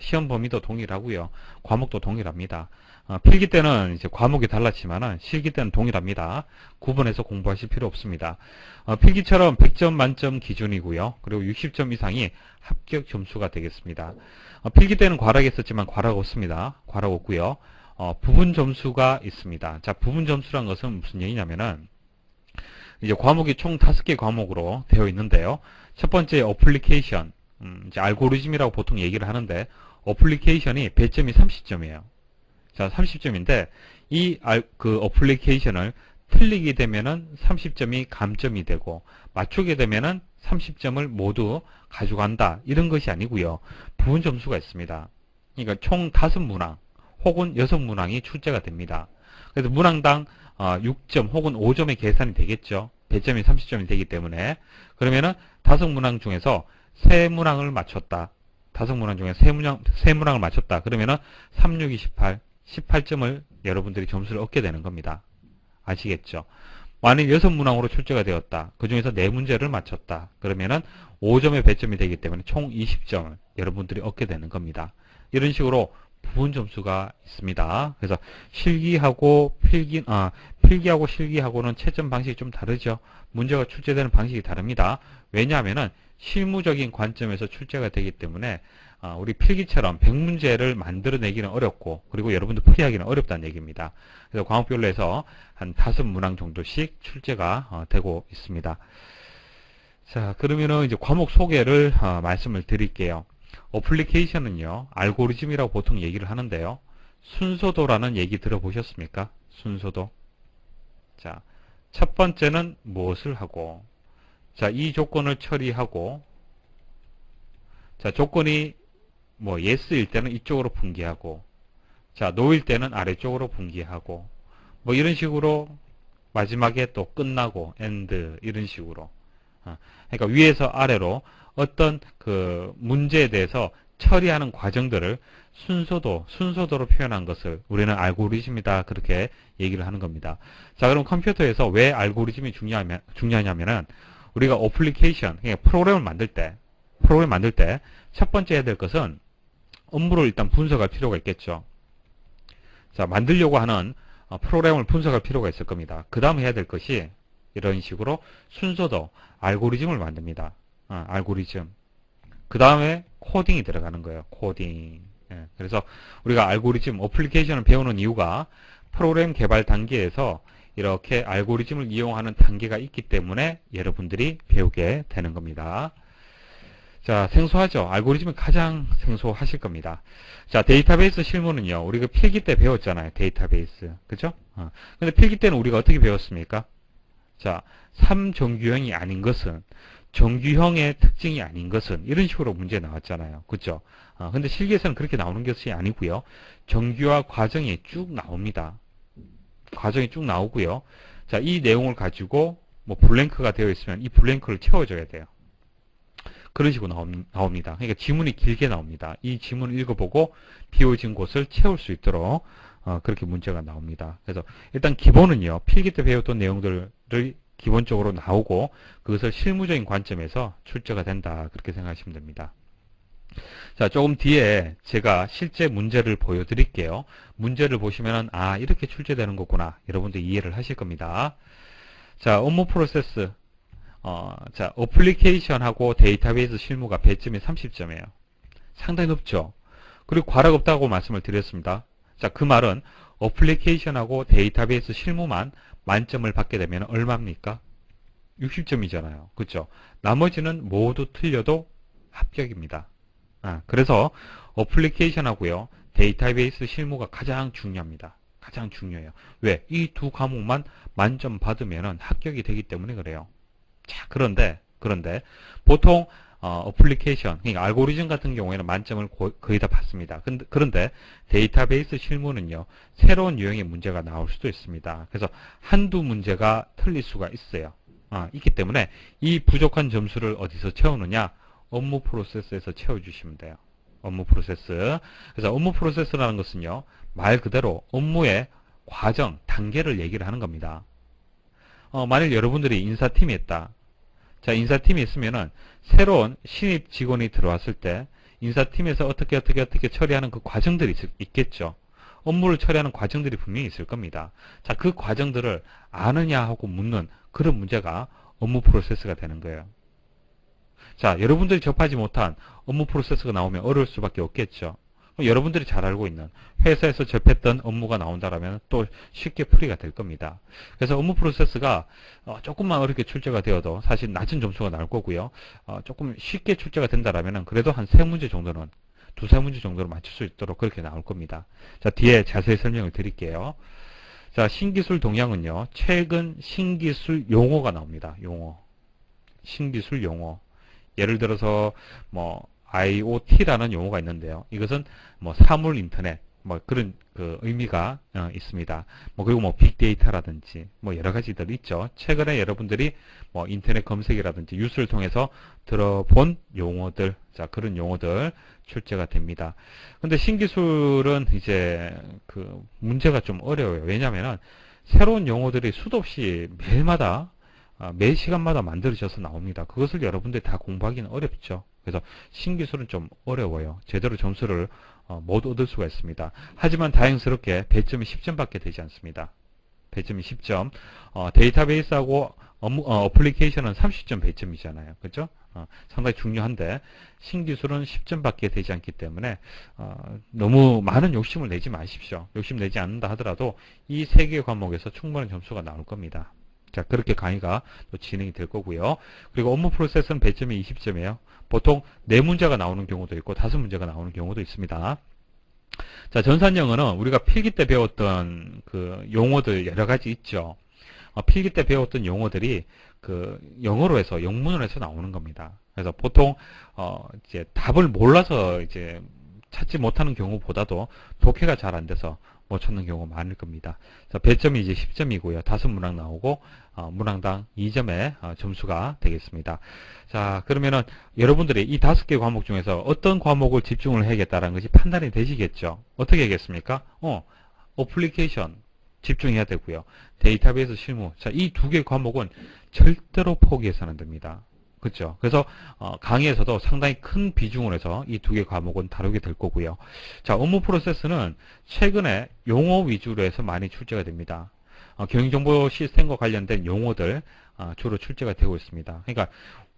시험 범위도 동일하고요. 과목도 동일합니다. 어, 필기 때는 이제 과목이 달랐지만은 실기 때는 동일합니다. 구분해서 공부하실 필요 없습니다. 어, 필기처럼 100점 만점 기준이고요. 그리고 60점 이상이 합격 점수가 되겠습니다. 어, 필기 때는 과락이 있었지만 과락 없습니다. 과락 없고요. 어, 부분 점수가 있습니다. 자, 부분 점수란 것은 무슨 얘기냐면은 이제 과목이 총 5개 과목으로 되어 있는데요. 첫 번째 어플리케이션, 음, 이제 알고리즘이라고 보통 얘기를 하는데 어플리케이션이 배점이 30점이에요. 자, 30점인데 이 그 어플리케이션을 틀리게 되면은 30점이 감점이 되고 맞추게 되면은 30점을 모두 가져간다. 이런 것이 아니고요. 부분 점수가 있습니다. 그러니까 총 5문항 혹은 6문항이 출제가 됩니다. 그래서 문항당 6점 어, 혹은 5점의 계산이 되겠죠. 배점이 30점이 되기 때문에 그러면은 5문항 중에서 3문항을 맞췄다. 5문항 중에 3문항, 3문항을 맞췄다. 그러면은 3, 6, 28, 18점을 여러분들이 점수를 얻게 되는 겁니다. 아시겠죠? 만약 6문항으로 출제가 되었다. 그 중에서 4문제를 맞췄다. 그러면은 5점의 배점이 되기 때문에 총 20점을 여러분들이 얻게 되는 겁니다. 이런 식으로 부분 점수가 있습니다. 그래서 실기하고 필기, 아, 필기하고 실기하고는 채점 방식이 좀 다르죠. 문제가 출제되는 방식이 다릅니다. 왜냐하면은 실무적인 관점에서 출제가 되기 때문에 아, 우리 필기처럼 100문제를 만들어내기는 어렵고 그리고 여러분들 풀이하기는 어렵다는 얘기입니다. 그래서 과목별로 해서 한 다섯 문항 정도씩 출제가 어, 되고 있습니다. 자 그러면은 이제 과목 소개를 어, 말씀을 드릴게요. 어플리케이션은요 알고리즘이라고 보통 얘기를 하는데요. 순서도라는 얘기 들어보셨습니까? 순서도. 자, 첫 번째는 무엇을 하고, 자, 이 조건을 처리하고, 자, 조건이 뭐 yes일 때는 이쪽으로 분기하고 자 no일 때는 아래쪽으로 분기하고 뭐 이런 식으로 마지막에 또 끝나고 end 이런 식으로 어, 그러니까 위에서 아래로 어떤 그 문제에 대해서 처리하는 과정들을 순서도 순서도로 표현한 것을 우리는 알고리즘이다 그렇게 얘기를 하는 겁니다. 자 그럼 컴퓨터에서 왜 알고리즘이 중요하면 중요하냐면은 우리가 어플리케이션 그러니까 프로그램을 만들 때 프로그램 만들 때 첫 번째 해야 될 것은 업무를 일단 분석할 필요가 있겠죠. 자, 만들려고 하는 어, 프로그램을 분석할 필요가 있을 겁니다. 그 다음 해야 될 것이 이런 식으로 순서도 알고리즘을 만듭니다. 아, 알고리즘. 그 다음에 코딩이 들어가는 거예요. 코딩. 예, 그래서 우리가 알고리즘, 어플리케이션을 배우는 이유가 프로그램 개발 단계에서 이렇게 알고리즘을 이용하는 단계가 있기 때문에 여러분들이 배우게 되는 겁니다. 자, 생소하죠? 알고리즘이 가장 생소하실 겁니다. 자, 데이터베이스 실무는요, 우리가 필기 때 배웠잖아요. 데이터베이스. 그죠? 어. 근데 필기 때는 우리가 어떻게 배웠습니까? 자, 3정규형이 아닌 것은, 정규형의 특징이 아닌 것은, 이런 식으로 문제 나왔잖아요. 그죠? 어, 근데 실기에서는 그렇게 나오는 것이 아니고요. 정규화 과정이 쭉 나옵니다. 과정이 쭉 나오고요. 자, 이 내용을 가지고, 뭐, 블랭크가 되어 있으면 이 블랭크를 채워줘야 돼요. 그런 식으로 나옵니다. 그러니까 지문이 길게 나옵니다. 이 지문을 읽어보고 비워진 곳을 채울 수 있도록 어, 그렇게 문제가 나옵니다. 그래서 일단 기본은요. 필기 때 배웠던 내용들을 기본적으로 나오고 그것을 실무적인 관점에서 출제가 된다. 그렇게 생각하시면 됩니다. 자, 조금 뒤에 제가 실제 문제를 보여드릴게요. 문제를 보시면 아 이렇게 출제되는 거구나. 여러분들 이해를 하실 겁니다. 자, 업무 프로세스 어, 자, 어플리케이션하고 데이터베이스 실무가 배점이 30점이에요. 상당히 높죠. 그리고 과락 없다고 말씀을 드렸습니다. 자, 그 말은 어플리케이션하고 데이터베이스 실무만 만점을 받게 되면 얼마입니까? 60점이잖아요. 그렇죠? 나머지는 모두 틀려도 합격입니다. 아, 그래서 어플리케이션하고요. 데이터베이스 실무가 가장 중요합니다. 가장 중요해요. 왜? 이 두 과목만 만점 받으면 합격이 되기 때문에 그래요. 자, 그런데, 그런데, 보통, 어, 플리케이션 그러니까 알고리즘 같은 경우에는 만점을 고, 거의 다 받습니다. 근데, 그런데 데이터베이스 실무는요, 새로운 유형의 문제가 나올 수도 있습니다. 그래서 한두 문제가 틀릴 수가 있어요. 아, 있기 때문에 이 부족한 점수를 어디서 채우느냐? 업무 프로세스에서 채워주시면 돼요. 업무 프로세스. 그래서 업무 프로세스라는 것은요, 말 그대로 업무의 과정, 단계를 얘기를 하는 겁니다. 어, 만일 여러분들이 인사팀이 있다. 자, 인사팀이 있으면은 새로운 신입 직원이 들어왔을 때 인사팀에서 어떻게 어떻게 어떻게 처리하는 그 과정들이 있, 겠죠 업무를 처리하는 과정들이 분명히 있을 겁니다. 자, 그 과정들을 아느냐 하고 묻는 그런 문제가 업무 프로세스가 되는 거예요. 자, 여러분들이 접하지 못한 업무 프로세스가 나오면 어려울 수밖에 없겠죠. 여러분들이 잘 알고 있는 회사에서 접했던 업무가 나온다면 또 쉽게 풀이가 될 겁니다. 그래서 업무 프로세스가 어, 조금만 어렵게 출제가 되어도 사실 낮은 점수가 나올 거고요. 어, 조금 쉽게 출제가 된다면 그래도 한 세 문제 정도는 두세 문제 정도로 맞출 수 있도록 그렇게 나올 겁니다. 자, 뒤에 자세히 설명을 드릴게요. 자, 신기술 동향은요. 최근 신기술 용어가 나옵니다. 용어. 신기술 용어. 예를 들어서 뭐 IoT라는 용어가 있는데요. 이것은 뭐 사물 인터넷 뭐 그런 그 의미가 어, 있습니다. 뭐 그리고 뭐 빅데이터라든지 뭐 여러 가지들 있죠. 최근에 여러분들이 뭐 인터넷 검색이라든지 뉴스를 통해서 들어본 용어들, 자 그런 용어들 출제가 됩니다. 근데 신기술은 이제 그 문제가 좀 어려워요. 왜냐하면 새로운 용어들이 수도 없이 매일마다 아, 매 시간마다 만들어져서 나옵니다. 그것을 여러분들이 다 공부하기는 어렵죠. 그래서 신기술은 좀 어려워요. 제대로 점수를 어, 못 얻을 수가 있습니다. 하지만 다행스럽게 배점이 10점밖에 되지 않습니다. 배점이 10점. 어, 데이터베이스하고 업무, 어, 플리케이션은 30점 배점이잖아요. 그죠? 어, 상당히 중요한데 신기술은 10점밖에 되지 않기 때문에 어, 너무 많은 욕심을 내지 마십시오. 욕심 내지 않는다 하더라도 이 세 개 과목에서 충분한 점수가 나올 겁니다. 자, 그렇게 강의가 또 진행이 될 거고요. 그리고 업무 프로세스는 배점이 20점이에요. 보통 4문제가 나오는 경우도 있고 5문제가 나오는 경우도 있습니다. 자, 전산 영어는 우리가 필기 때 배웠던 그 용어들 여러 가지 있죠. 어, 필기 때 배웠던 용어들이 그 영어로 해서 영문으로 해서 나오는 겁니다. 그래서 보통 어 이제 답을 몰라서 이제 찾지 못하는 경우보다도 독해가 잘 안 돼서 못 찾는 경우가 많을 겁니다. 배점이 이제 10점이고요. 다섯 문항 나오고 어, 문항당 2점의 어, 점수가 되겠습니다. 자 그러면은 여러분들이 이 다섯 개 과목 중에서 어떤 과목을 집중을 해야겠다는 것이 판단이 되시겠죠. 어떻게 하겠습니까? 어, 어플리케이션 집중해야 되고요. 데이터베이스 실무. 자, 이 두 개 과목은 절대로 포기해서는 안 됩니다. 그렇죠. 그래서 어, 강의에서도 상당히 큰 비중을 해서 이 두 개 과목은 다루게 될 거고요. 자, 업무 프로세스는 최근에 용어 위주로 해서 많이 출제가 됩니다. 어, 경영정보 시스템과 관련된 용어들 어, 주로 출제가 되고 있습니다. 그러니까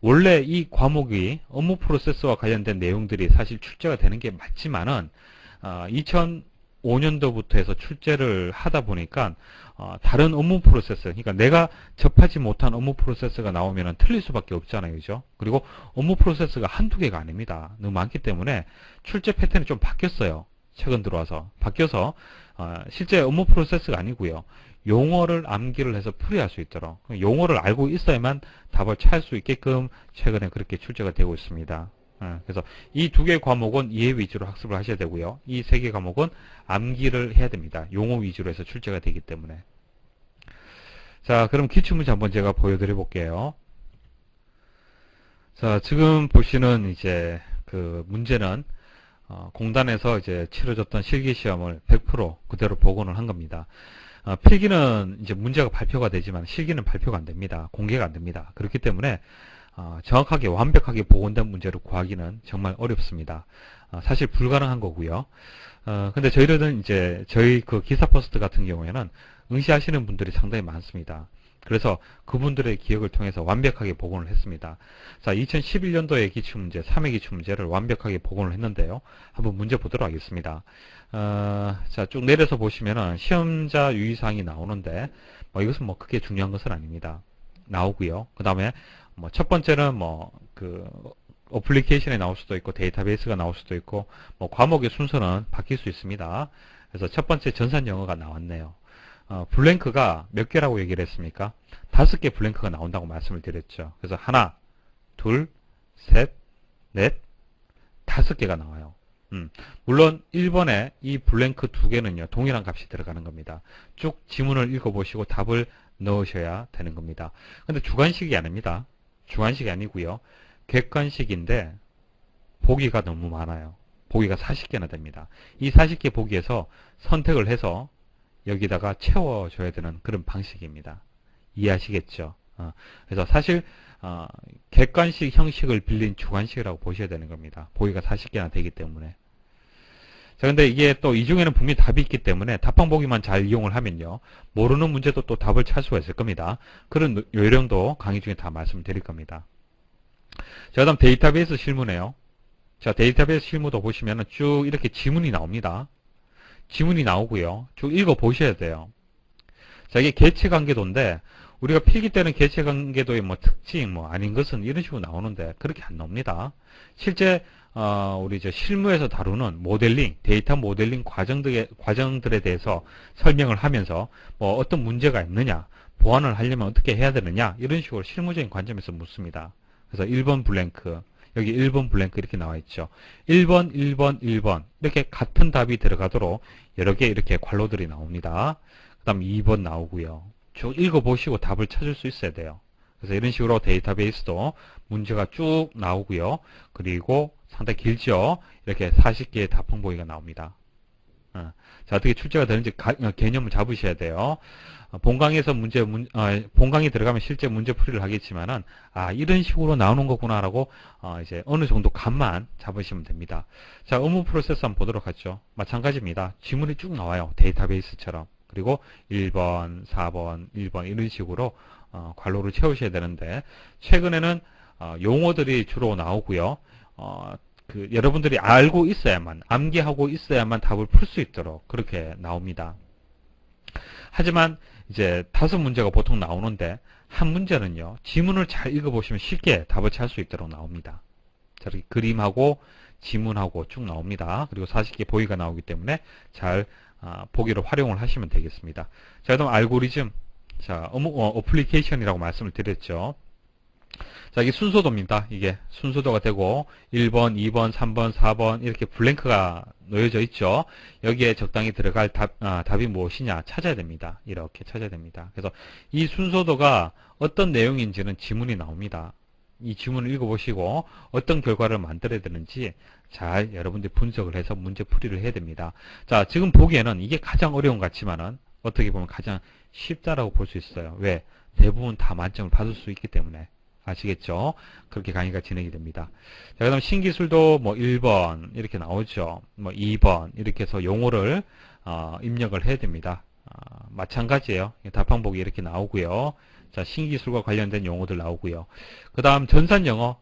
원래 이 과목이 업무 프로세스와 관련된 내용들이 사실 출제가 되는 게 맞지만은 2005년도부터 해서 출제를 하다 보니까 어, 다른 업무 프로세스, 그러니까 내가 접하지 못한 업무 프로세스가 나오면 틀릴 수밖에 없잖아요. 그죠? 그리고 업무 프로세스가 한두 개가 아닙니다. 너무 많기 때문에 출제 패턴이 좀 바뀌었어요. 최근 들어와서. 바뀌어서 어, 실제 업무 프로세스가 아니고요. 용어를 암기를 해서 풀이할 수 있도록 용어를 알고 있어야만 답을 찾을 수 있게끔 최근에 그렇게 출제가 되고 있습니다. 어, 그래서 이 두 개 과목은 이해 위주로 학습을 하셔야 되고요. 이 세 개 과목은 암기를 해야 됩니다. 용어 위주로 해서 출제가 되기 때문에. 자, 그럼 기출문제 한번 제가 보여드려 볼게요. 자, 지금 보시는 이제 그 문제는 어, 공단에서 이제 치러졌던 실기시험을 100% 그대로 복원을 한 겁니다. 어, 필기는 이제 문제가 발표가 되지만 실기는 발표가 안 됩니다. 공개가 안 됩니다. 그렇기 때문에 어, 정확하게 완벽하게 복원된 문제를 구하기는 정말 어렵습니다. 어, 사실 불가능한 거고요. 어, 근데 저희들은 이제 저희 그 기사 포스트 같은 경우에는 응시하시는 분들이 상당히 많습니다. 그래서 그분들의 기억을 통해서 완벽하게 복원을 했습니다. 자, 2011년도의 기출문제, 3회 기출문제를 완벽하게 복원을 했는데요. 한번 문제 보도록 하겠습니다. 어, 자, 쭉 내려서 보시면은 시험자 유의사항이 나오는데, 뭐 이것은 뭐 크게 중요한 것은 아닙니다. 나오고요. 그 다음에 뭐 첫 번째는 뭐 그 어플리케이션에 나올 수도 있고 데이터베이스가 나올 수도 있고 뭐 과목의 순서는 바뀔 수 있습니다. 그래서 첫 번째 전산 영어가 나왔네요. 어, 블랭크가 몇 개라고 얘기를 했습니까? 다섯 개 블랭크가 나온다고 말씀을 드렸죠. 그래서 하나, 둘, 셋, 넷, 다섯 개가 나와요. 음, 물론 1번에 이 블랭크 두 개는요 동일한 값이 들어가는 겁니다. 쭉 지문을 읽어보시고 답을 넣으셔야 되는 겁니다. 근데 주관식이 아닙니다. 주관식이 아니고요. 객관식인데 보기가 너무 많아요. 보기가 40개나 됩니다. 이 40개 보기에서 선택을 해서 여기다가 채워줘야 되는 그런 방식입니다. 이해하시겠죠? 어, 그래서 사실 어, 객관식 형식을 빌린 주관식이라고 보셔야 되는 겁니다. 보기가 40개나 되기 때문에. 자, 근데 이게 또 이 중에는 분명히 답이 있기 때문에 답방 보기만 잘 이용을 하면요. 모르는 문제도 또 답을 찾을 수가 있을 겁니다. 그런 요령도 강의 중에 다 말씀드릴 겁니다. 자, 그 다음 데이터베이스 실무네요. 자, 데이터베이스 실무도 보시면 쭉 이렇게 지문이 나옵니다. 지문이 나오고요. 쭉 읽어 보셔야 돼요. 자, 이게 개체 관계도인데 우리가 필기 때는 개체 관계도의 뭐 특징, 뭐 아닌 것은 이런 식으로 나오는데 그렇게 안 나옵니다. 실제 어, 우리 이제 실무에서 다루는 모델링, 데이터 모델링 과정들에, 과정들에 대해서 설명을 하면서 뭐 어떤 문제가 있느냐, 보완을 하려면 어떻게 해야 되느냐, 이런 식으로 실무적인 관점에서 묻습니다. 그래서 1번 블랭크, 여기 1번 블랭크 이렇게 나와 있죠. 1번, 1번, 1번 이렇게 같은 답이 들어가도록 여러 개 이렇게 관로들이 나옵니다. 그 다음 2번 나오고요. 쭉 읽어보시고 답을 찾을 수 있어야 돼요. 그래서 이런 식으로 데이터베이스도 문제가 쭉 나오고요. 그리고 상당히 길죠. 이렇게 40개의 답풍 보기가 나옵니다. 어. 자, 어떻게 출제가 되는지 가, 어, 개념을 잡으셔야 돼요. 어, 본강에서 문제, 문, 어, 본강에 들어가면 실제 문제 풀이를 하겠지만은, 아, 이런 식으로 나오는 거구나라고, 어, 이제 어느 정도 감만 잡으시면 됩니다. 자, 업무 프로세스 한번 보도록 하죠. 마찬가지입니다. 지문이 쭉 나와요. 데이터베이스처럼. 그리고 1번, 4번, 1번 이런 식으로 어, 관로를 채우셔야 되는데 최근에는 어, 용어들이 주로 나오고요. 어, 그 여러분들이 알고 있어야만 암기하고 있어야만 답을 풀 수 있도록 그렇게 나옵니다. 하지만 이제 다섯 문제가 보통 나오는데 한 문제는요. 지문을 잘 읽어보시면 쉽게 답을 찾을 수 있도록 나옵니다. 저렇게 그림하고 지문하고 쭉 나옵니다. 그리고 40개 보기가 나오기 때문에 잘 아, 보기로 활용을 하시면 되겠습니다. 자, 그다음 알고리즘. 자, 어머, 어, 어 플리케이션이라고 말씀을 드렸죠. 자, 이게 순서도입니다. 이게 순서도가 되고 1번, 2번, 3번, 4번 이렇게 블랭크가 놓여져 있죠. 여기에 적당히 들어갈 답, 아, 답이 무엇이냐 찾아야 됩니다. 이렇게 찾아야 됩니다. 그래서 이 순서도가 어떤 내용인지는 지문이 나옵니다. 이 지문을 읽어보시고 어떤 결과를 만들어야 되는지 잘 여러분들이 분석을 해서 문제 풀이를 해야 됩니다. 자, 지금 보기에는 이게 가장 어려운 것 같지만은 어떻게 보면 가장 쉽다라고 볼 수 있어요. 왜? 대부분 다 만점을 받을 수 있기 때문에. 아시겠죠? 그렇게 강의가 진행이 됩니다. 자, 그 다음 신기술도 뭐 1번 이렇게 나오죠. 뭐 2번 이렇게 해서 용어를 어, 입력을 해야 됩니다. 어, 마찬가지예요. 답방법이 이렇게 나오고요. 자, 신기술과 관련된 용어들 나오고요. 그 다음 전산 영어.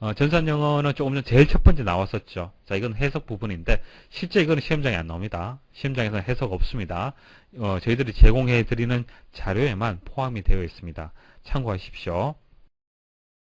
어, 전산 영어는 조금 전 제일 첫 번째 나왔었죠. 자, 이건 해석 부분인데 실제 이거는 시험장에 안 나옵니다. 시험장에서는 해석 없습니다. 어, 저희들이 제공해 드리는 자료에만 포함이 되어 있습니다. 참고하십시오.